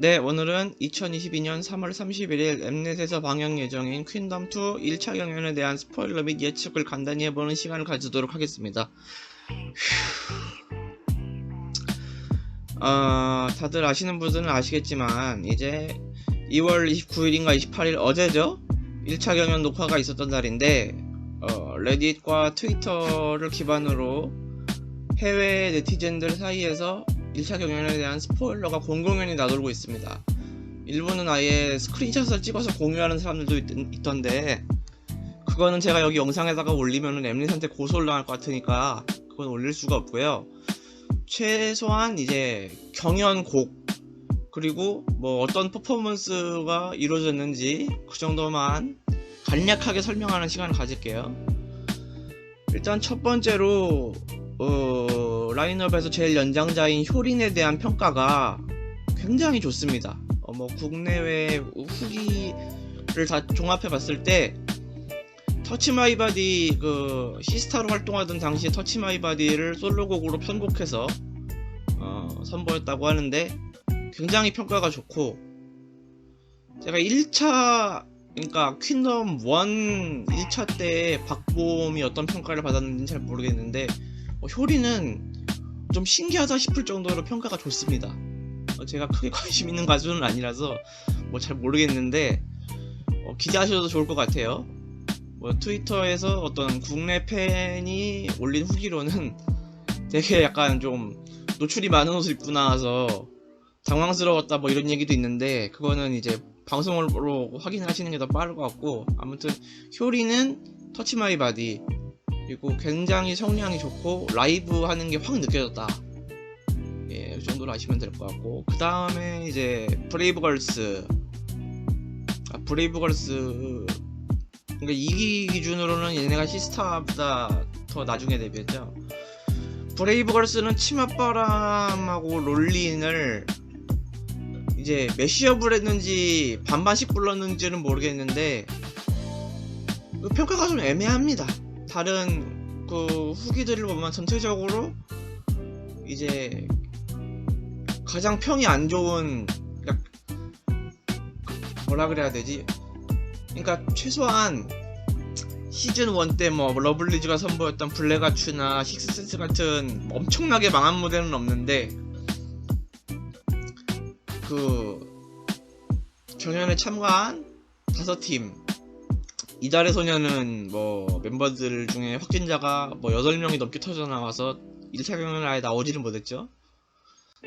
네, 오늘은 2022년 3월 31일 엠넷에서 방영 예정인 퀸덤2 1차 경연에 대한 스포일러 및 예측을 간단히 해보는 시간을 가지도록 하겠습니다. 휴. 어, 다들 아시는 분들은 아시겠지만 이제 2월 29일인가 28일 어제죠? 1차 경연 녹화가 있었던 날인데 어, 레딧과 트위터를 기반으로 해외 네티즌들 사이에서 1차 경연에 대한 스포일러가 공공연히 나돌고 있습니다. 일부는 아예 스크린샷을 찍어서 공유하는 사람들도 있, 던데 그거는 제가 여기 영상에다가 올리면은 엠릿한테 고소를 당할 것 같으니까 그건 올릴 수가 없고요. 최소한 이제 경연곡 그리고 뭐 어떤 퍼포먼스가 이루어졌는지 그 정도만 간략하게 설명하는 시간을 가질게요. 일단 첫 번째로 어, 라인업에서 제일 연장자인 효린에 대한 평가가 굉장히 좋습니다. 어, 뭐 국내외 후기를 다 종합해 봤을 때 터치 마이 바디 그 시스타로 활동하던 당시에 터치 마이 바디를 솔로곡으로 편곡해서 어, 선보였다고 하는데 굉장히 평가가 좋고 제가 1차 그러니까 퀸덤 1 1차 때 박봄이 어떤 평가를 받았는지는 잘 모르겠는데 어, 효리는 좀 신기하다 싶을 정도로 평가가 좋습니다. 어, 제가 크게 관심 있는 가수는 아니라서 뭐 잘 모르겠는데 어, 기대하셔도 좋을 것 같아요. 뭐 트위터에서 어떤 국내 팬이 올린 후기로는 되게 약간 좀 노출이 많은 옷을 입고 나와서 당황스러웠다 뭐 이런 얘기도 있는데 그거는 이제 방송으로 확인을 하시는 게 더 빠를 것 같고 아무튼 효리는 터치 마이 바디 그리고 굉장히 성량이 좋고 라이브 하는 게 확 느껴졌다. 예, 이 정도로 아시면 될 것 같고 그 다음에 이제 브레이브걸스. 아, 브레이브걸스. 그러니까 이 기준으로는 얘네가 시스타보다 더 나중에 데뷔했죠. 브레이브걸스는 치맛바람하고 롤린을 이제 메시업을 했는지 반반씩 불렀는지는 모르겠는데 그 평가가 좀 애매합니다. 다른 그 후기들을 보면 전체적으로 이제 가장 평이 안 좋은 뭐라 그래야 되지? 그러니까 최소한 시즌 1 때 뭐 러블리즈가 선보였던 블랙아추나 식스센스 같은 엄청나게 망한 무대는 없는데 그 경연에 참가한 다섯 팀 이달의 소녀는 뭐 멤버들 중에 확진자가 뭐 8명이 넘게 터져 나와서 1차 경연을 아예 나오지를 못했죠.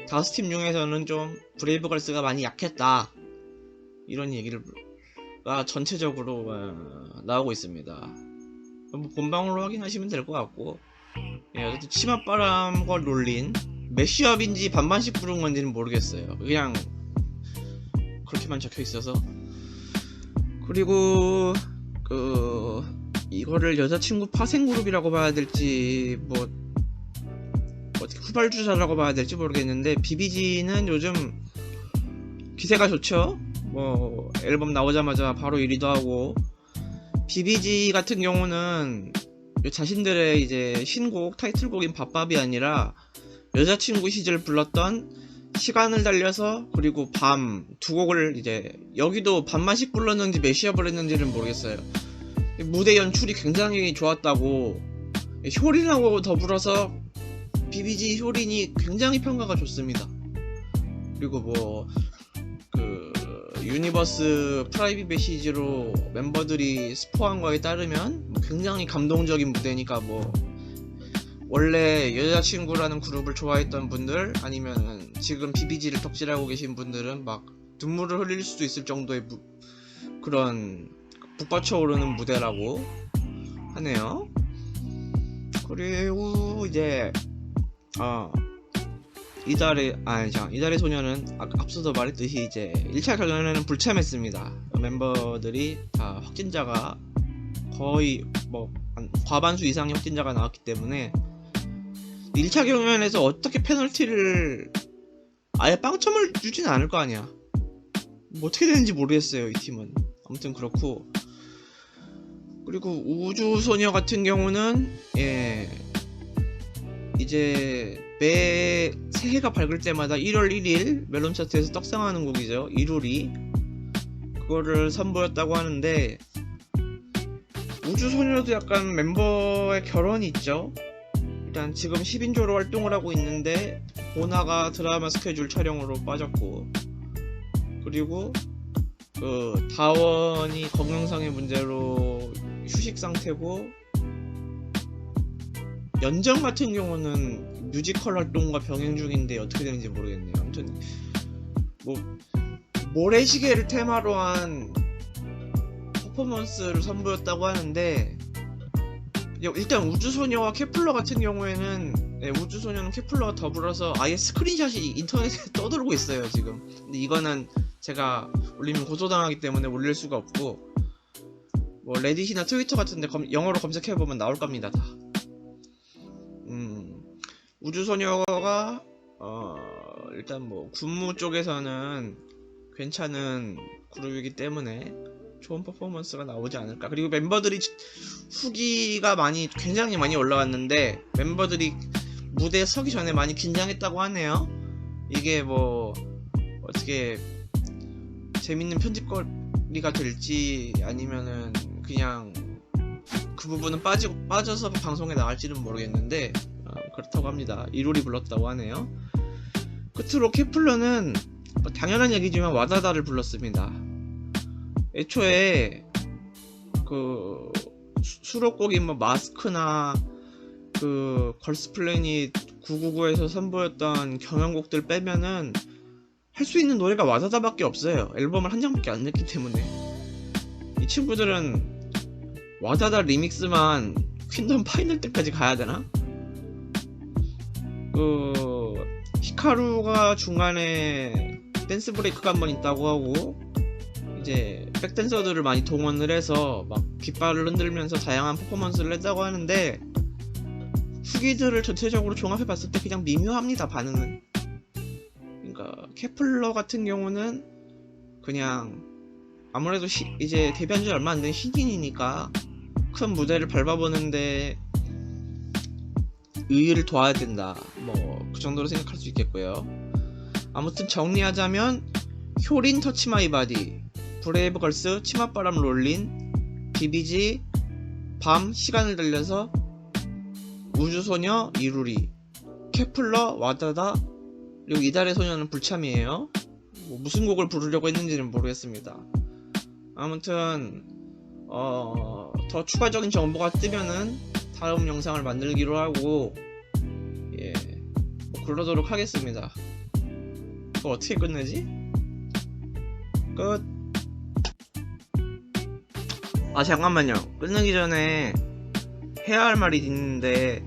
다섯 팀 중에서는 좀 브레이브걸스가 많이 약했다. 이런 얘기를 가 전체적으로 어, 나오고 있습니다. 뭐 본방으로 확인하시면 될 것 같고 예, 어쨌든 치맛바람과 롤린 메쉬업인지 반반씩 부른 건지는 모르겠어요. 그냥 그렇게만 적혀 있어서 그리고 그 이거를 여자친구 파생 그룹이라고 봐야 될지 뭐 어떻게 후발주자라고 봐야 될지 모르겠는데 비비지는 요즘 기세가 좋죠. 뭐 앨범 나오자마자 바로 1위도 하고 비비지 같은 경우는 자신들의 이제 신곡 타이틀곡인 밥밥이 아니라 여자친구 시절 불렀던 시간을 달려서 그리고 밤 두 곡을 이제 여기도 반만씩 불렀는지 메시업을 했는지는 모르겠어요. 무대 연출이 굉장히 좋았다고 효린하고 더불어서 비비지 효린이 굉장히 평가가 좋습니다. 그리고 뭐 그 유니버스 프라이빗 메시지로 멤버들이 스포한 거에 따르면 뭐 굉장히 감동적인 무대니까 뭐 원래 여자친구라는 그룹을 좋아했던 분들 아니면 지금 비비지를 덕질하고 계신 분들은 막 눈물을 흘릴 수도 있을 정도의 무, 그런 북받쳐 오르는 무대라고 하네요. 그리고 이제 어 이달의 아니 자 이달의 소녀는 아, 앞서도 말했듯이 이제 1차 경연에는 불참했습니다. 멤버들이 다 확진자가 거의 뭐 과반수 이상의 확진자가 나왔기 때문에 1차 경연에서 어떻게 페널티를 아예 빵점을 주지는 않을 거 아니야. 뭐 어떻게 되는지 모르겠어요, 이 팀은. 아무튼 그렇고. 그리고 우주소녀 같은 경우는, 예, 이제 매 새해가 밝을 때마다 1월 1일 멜론 차트에서 떡상하는 곡이죠. 이루리. 그거를 선보였다고 하는데 우주소녀도 약간 멤버의 결혼이 있죠. 일단 지금 10인조로 활동을 하고 있는데 보나가 드라마 스케줄 촬영으로 빠졌고 그리고 그 다원이 건강상의 문제로 휴식 상태고 연정 같은 경우는 뮤지컬 활동과 병행 중인데 어떻게 되는지 모르겠네요. 아무튼 뭐 모래시계를 테마로 한 퍼포먼스를 선보였다고 하는데 일단 우주소녀와 케플러 같은 경우에는 네, 우주소녀는 케플러와 더불어서 아예 스크린샷이 인터넷에 떠들고 있어요 지금. 근데 이거는 제가 올리면 고소당하기 때문에 올릴 수가 없고 뭐 레딧이나 트위터 같은데 검- 영어로 검색해보면 나올 겁니다 다. 음, 우주소녀가 어, 일단 뭐 군무 쪽에서는 괜찮은 그룹이기 때문에 좋은 퍼포먼스가 나오지 않을까. 그리고 멤버들이 후기가 많이 굉장히 많이 올라왔는데 멤버들이 무대에 서기 전에 많이 긴장했다고 하네요. 이게 뭐 어떻게 재밌는 편집거리가 될지 아니면은 그냥 그 부분은 빠지고 빠져서 방송에 나갈지는 모르겠는데 어, 그렇다고 합니다. 이룰이 불렀다고 하네요. 끝으로 케플러는 뭐 당연한 얘기지만 와다다를 불렀습니다. 애초에 그 수- 수록곡인 뭐 마스크나 그 걸스플래닛 999에서 선보였던 경연곡들 빼면은 할 수 있는 노래가 와다다밖에 없어요. 앨범을 한 장밖에 안 냈기 때문에 이 친구들은 와다다 리믹스만 퀸덤 파이널 때까지 가야 되나? 그 히카루가 중간에 댄스 브레이크가 한 번 있다고 하고 이제 백댄서들을 많이 동원을 해서 막 깃발을 흔들면서 다양한 퍼포먼스를 했다고 하는데 후기들을 전체적으로 종합해 봤을 때 그냥 미묘합니다 반응은. 그러니까 케플러 같은 경우는 그냥 아무래도 시- 이제 데뷔한 지 얼마 안 된 신인이니까 큰 무대를 밟아보는데 의의를 둬야 된다. 뭐 그 정도로 생각할 수 있겠고요. 아무튼 정리하자면 효린 터치 마이 바디 브레이브 걸스 치맛바람 롤린 비비지 밤 시간을 달려서 우주소녀 이루리 케플러 와다다 그리고 이달의 소녀는 불참이에요. 뭐 무슨 곡을 부르려고 했는지는 모르겠습니다. 아무튼 어, 더 추가적인 정보가 뜨면은 다음 영상을 만들기로 하고 예, 뭐 그러도록 하겠습니다. 그거 어떻게 끝내지? 끝 아 잠깐만요. 끝내기 전에 해야 할 말이 있는데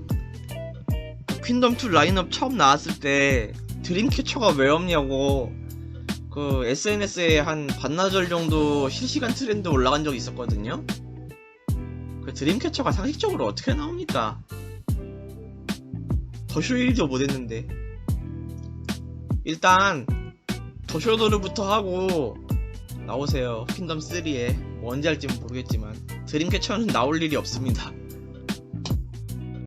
퀸덤2 라인업 처음 나왔을 때 드림캐쳐가 왜 없냐고 그 SNS에 한 반나절 정도 실시간 트렌드 올라간 적이 있었거든요. 그 드림캐쳐가 상식적으로 어떻게 나옵니까? 더쇼일도 못했는데. 일단 더쇼도르부터 하고 나오세요. 퀸덤 3에. 뭐 언제 할지 는 모르겠지만 드림캐쳐는 나올 일이 없습니다